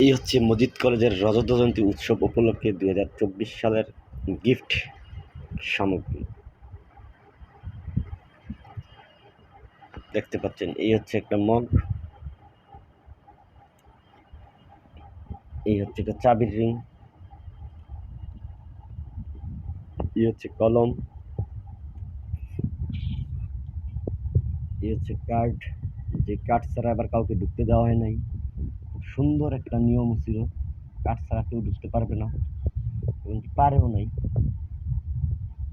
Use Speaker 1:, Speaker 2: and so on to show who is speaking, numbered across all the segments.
Speaker 1: এই হচ্ছে মজিদ কলেজের রজত জয়ন্তী উৎসব উপলক্ষে দুই হাজার চব্বিশ সালের গিফট সামগ্রী। দেখতে পাচ্ছেন, এই হচ্ছে একটা মগ। এই হচ্ছে একটা চাবির রিং। এই হচ্ছে কলম। এই হচ্ছে কার্ড। যে কার্ড ছাড়া আবার কাউকে ঢুকতে দেওয়া হয় নাই। সুন্দর একটা নিয়ম ছিল। কার্ড ছাড়া কেউ ঢুকতে পারবে না। এবং পারেও নাই।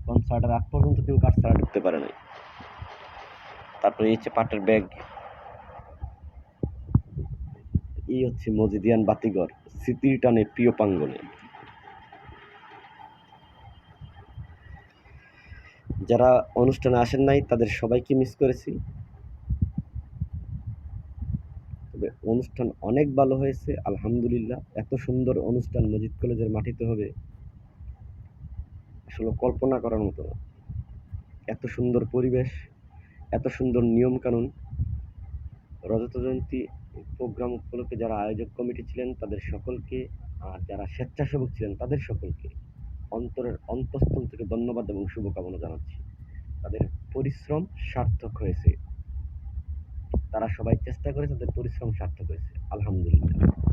Speaker 1: কনসার্টের আগ পর্যন্ত কেউ কার্ড ছাড়া ঢুকতে পারে নাই। তারপরে এই হচ্ছে পাটের ব্যাগ। এই হচ্ছে মজিদিয়ান বাতিঘর, স্মৃতির টানে প্রিয় প্রাঙ্গনে যারা অনুষ্ঠানে আসেন নাই, তাদের সবাইকে মিস করেছি। তবে অনুষ্ঠান অনেক ভালো হয়েছে, আলহামদুলিল্লাহ। এত সুন্দর অনুষ্ঠান মজিদ কলেজের মাটিতে হবে, আসলে কল্পনা করার মতো না। এত সুন্দর পরিবেশ, এত সুন্দর নিয়ম কানুন রজত জয়ন্তী প্রোগ্রাম উপলক্ষে যারা আয়োজক কমিটি ছিলেন, তাদের সকলকে আর যারা স্বেচ্ছাসেবক ছিলেন, তাদের সকলকে অন্তরের অন্তঃস্থল থেকে ধন্যবাদ এবং শুভকামনা জানাচ্ছি। তাদের পরিশ্রম সার্থক হয়েছে। তারা সবাই চেষ্টা করে তাদের পরিশ্রম সার্থক হয়েছে। আলহামদুলিল্লাহ।